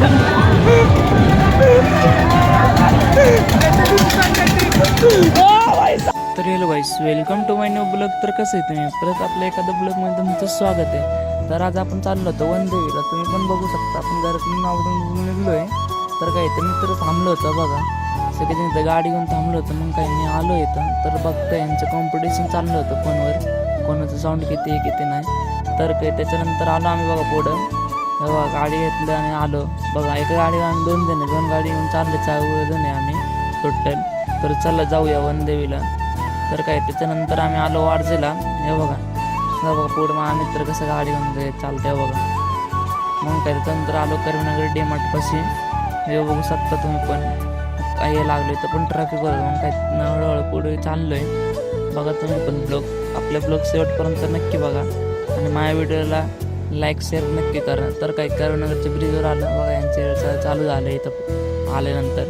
तर hello guys welcome to my new blog तर कसं आहे तुम्ही? परत आपल्या एखाद्या ब्लॉगमध्ये तुमचं स्वागत आहे. तर आज आपण चाललो होतो वनदेवीला. तुम्ही पण बघू शकता आपण घरातून आवडून निघलो आहे तर काय तर मित्र थांबलो होतं बघा. सगळेजण इथं गाडी घेऊन थांबलो होतं मग काय मी आलो इथं. तर बघता यांचं कॉम्पिटिशन चाललं होतं फोनवर. कोणाचं साऊंड किती आहे किती नाही. तर काही त्याच्यानंतर आलो आम्ही बघा पुढं. तेव्हा गाडी घेतलं आणि आलो. बघा एका गाडीवर आम्ही दोन जण दोन गाडी घेऊन चालले चार जण आहे आम्ही. टोटल तर चला जाऊया वनदेवीला. तर काय त्याच्यानंतर आम्ही आलो वारजेला. हे बघा. हे बघा पुढं मग आम्ही तर कसं गाडी घेऊन चालते बघा. मग काय त्याच्यानंतर आलो करीमनगर डेमाटपाशी हे बघू शकता तुम्ही पण. काय हे लागलं तर पण ट्रॅफिक होतं मग काय हळूहळू पुढे चाललो आहे बघा तुम्ही पण ब्लॉग आपल्या ब्लॉग शेवटपर्यंत नक्की बघा. आणि माझ्या व्हिडिओला लाईक शेअर नक्की करा. तर काय करीमनगरच्या ब्रिजवर आलं. बघा यांचे चालू झालं इथं. आल्यानंतर.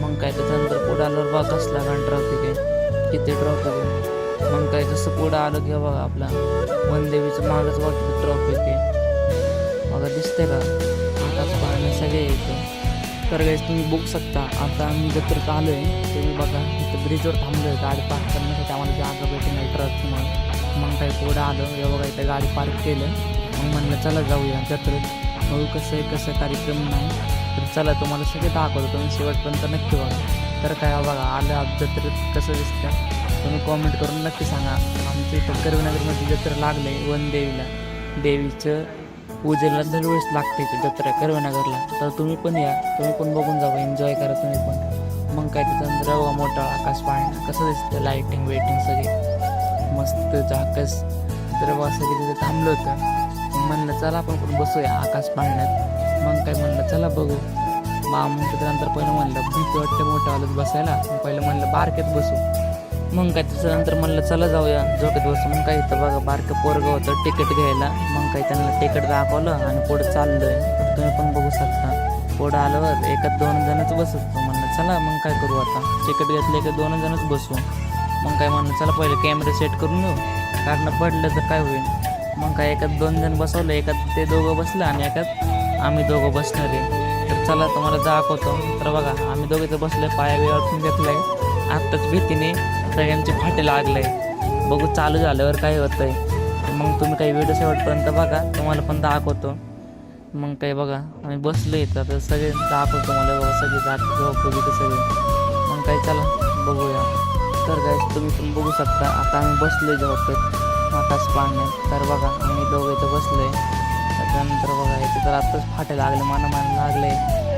मग काय त्याच्यानंतर पुढं आल्यावर बघा कसला कारण ट्रॉफिक आहे. किती ट्रॉफिक आहे. मग काय जसं पुढं आलं की बघा आपला वनदेवीचं मागच बघा किती ट्रॉफिक आहे. बघा दिसते का? आताच पाहणे सगळे येतो तर गाईस तुम्ही बघू शकता. आता आम्ही जत्रेत आलो आहे तुम्ही बघा इथं ब्रिजवर थांबलो आहे गाडी पार्क करण्यासाठी आम्हाला जागा भेटली नाही ट्रक मग काय पुढं आलं हे बघा इथं गाडी पार्क केलं. मग म्हणलं चला जाऊया. जत्रेत बघू कसं आहे कसं कार्यक्रम नाही. तर चला तुम्हाला सगळे दाखवतो. तुम्ही शेवटपर्यंत नक्की बघा. तर काय बघा आलं जत्रेत कसं दिसतं. तुम्ही कॉमेंट करून नक्की सांगा. आमच्या इथं करवनगरमध्ये जत्रा लागलं आहे वनदेवीला. देवीचं पूजेला दरवेळेस लागते जत्रा कर्वीनगरला. तर तुम्ही पण या. तुम्ही पण बघून जावं. एन्जॉय करा तुम्ही पण. मग काय तिथं रवा मोठा आकाश पाहणं कसं दिसतं? लाईटिंग वेटिंग सगळे. मस्त झाकस. रवा सगळे तिथे थांबलं होतं. म्हणलं चला आपण पण बसूया आकाश पाळण्यात. मग काय म्हणलं चला बघू. मा मग त्याच्यानंतर पहिलं म्हणलं भीती वाटतं मोठं आलं बसायला. पहिलं म्हणलं बारक्यात बसू. मग काय त्याच्यानंतर म्हणलं चला जाऊया झोपेत बसू. मग काय इथं बघा बारकं पोरगं होतं तिकीट घ्यायला. मग काय त्यांना तिकीट दाखवलं आणि पुढं चाललं तुम्ही पण बघू शकता. पुढं आल्यावर एका दोन जणच बसतो. म्हणलं चला मग काय करू आता? तिकीट घेतलं एक दोन जणच बसू. मग काय म्हणलं चला पहिले कॅमेरा सेट करून घेऊ. कारण पडलं तर काय होईल? मग काय एकात दोन जण बसवलं एकात ते दोघं बसलं आणि एकात आम्ही दोघं बसणार आहे. तर चला तुम्हाला दाखवतो. तर बघा आम्ही दोघे तर बसलोय पाया अडकून घेतलं घेतलंय. आत्ताच भीतीने सगळ्यांचे फाटे लागले बघू चालू झाल्यावर काय होतंय. मग तुम्ही काही व्हिडिओ शेवटपर्यंत बघा तुम्हाला पण दाखवतो. मग काही बघा आम्ही बसलो इथं. तर सगळे दाखवतो मला बघा सगळे दाखवतो झोपू सगळे. मग काही चला बघूया. तर काय तुम्ही पण बघू शकता. आता आम्ही बसलो झोपेत. आकाश पाहण्यात. तर बघा आम्ही दोघं इथं बसलोय. त्याच्यानंतर बघा इथे तर आत्ताच फाटे लागले माना मान लागले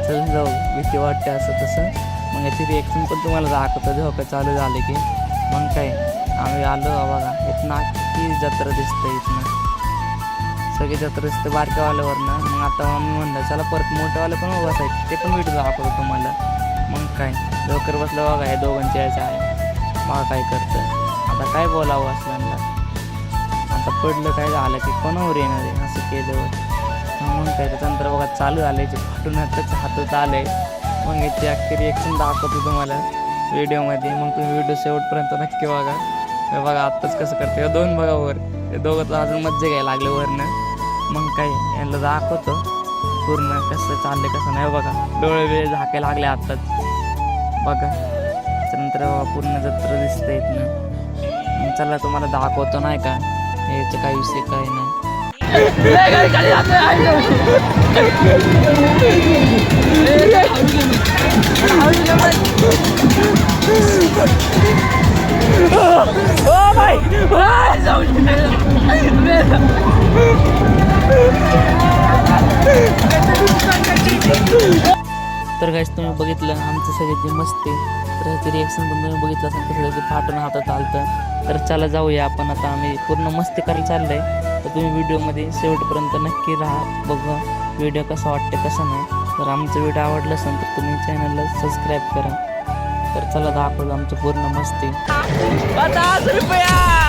चल जाऊ. भीती वाटते असं तसं. मग याची रिएक्शन पण तुम्हाला दाखवतो. झोपे चालू झाले की. मग काय? आम्ही आलो बघा. इथनं अख्खी जत्रा दिसते इथनं. सगळी जत्रा दिसते बारक्यावाल्यावरनं मग आता आम्ही म्हणलं चला परत मोठेवाले पण बसायचे ते पण व्हिडिओ दाखवतो तुम्हाला. मग काय? लवकर बसलं बघा हे दोघांच्या यायचं आहे बघा काय करतं आता काय बोलावं असल्याला आता पडलं काय झालं की कोणावर येणार आहे? असं केलं मग काय त्याच्यानंतर बघा चालू झालं याचे फाटून हातच हातात आले मग याची अख्खी एक्शन दाखवतो तुम्हाला व्हिडिओमध्ये. मग तुम्ही व्हिडिओ शेवटपर्यंत नक्की बघा. हे बघा आत्ताच कसं करते. हे दोन बघा वर. हे दोघं तर अजून मज्जा घ्यायला लागले वरनं. मग काय यांना दाखवतो. पूर्ण कसं चाललं कसं नाही बघा. डोळे वेळ झाकायला लागले आत्ताच. बघा त्याच्यानंतर बघा पूर्ण जत्र दिसतं इथनं. चला तुम्हाला दाखवतो नाही का? याचे काही विषय काही नाही तर काहीच तुम्ही बघितलं आमचं सगळ्याची मस्ती तर ह्याची रिॲक्शन पण तुम्ही बघितलं असेल तर ते फाटून हातात आलतं. तर चला जाऊया आपण आता आम्ही पूर्ण मस्ती करायला चाललं आहे तर तुम्ही व्हिडिओमध्ये शेवटपर्यंत नक्की राहा बघा व्हिडिओ कसा वाटते कसं नाही. तर आमचं व्हिडिओ आवडला असेल तर तुम्ही चॅनलला सबस्क्राईब करा. तर चला दाखवलं आमचं पूर्ण मस्ती पचास रुपया!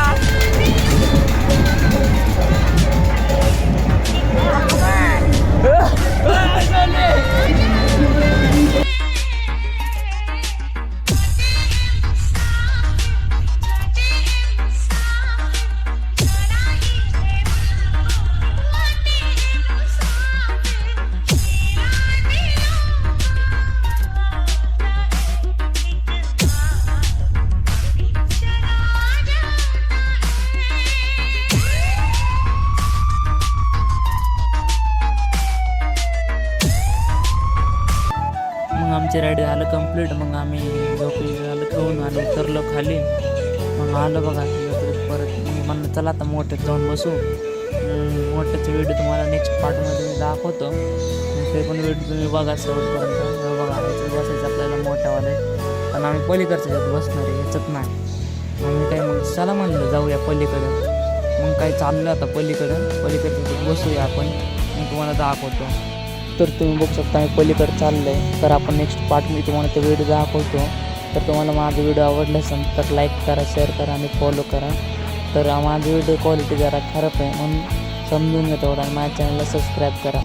आमची राईड झालं कंप्लीट मग आम्ही झोपी झालं खाऊन आणि उतरलो खाली. मग आलो बघा परत म्हणलं चला आता मोठ्यात जाऊन बसू. मोठ्याचा व्हिडिओ तुम्हाला नेक्स्ट पार्टमध्ये मी दाखवतो. ते पण व्हिडिओ तुम्ही बघा शेवटपर्यंत. बघा बसायचं आपल्याला मोठ्यावाले. पण आम्ही पलीकडच्या जात बसणार आहे याच्यात नाही. आम्ही काय मग चला म्हणलं जाऊया पलीकडं. मग काय चाललं आता पलीकडं. पलीकडच्या बसूया आपण. मी तुम्हाला दाखवतो. तर तुम्ही बघू शकता मी पलीकडे चाललं आहे तर आपण नेक्स्ट पार्ट मी तुम्हाला ते व्हिडिओ दाखवतो. तर तुम्हाला माझा व्हिडिओ आवडला असेल तर लाईक करा शेअर करा आणि फॉलो करा. तर माझी व्हिडिओ क्वालिटी जरा खराब आहे म्हणून समजून घ्या तेवढा आणि माझ्या चॅनलला सबस्क्राईब करा.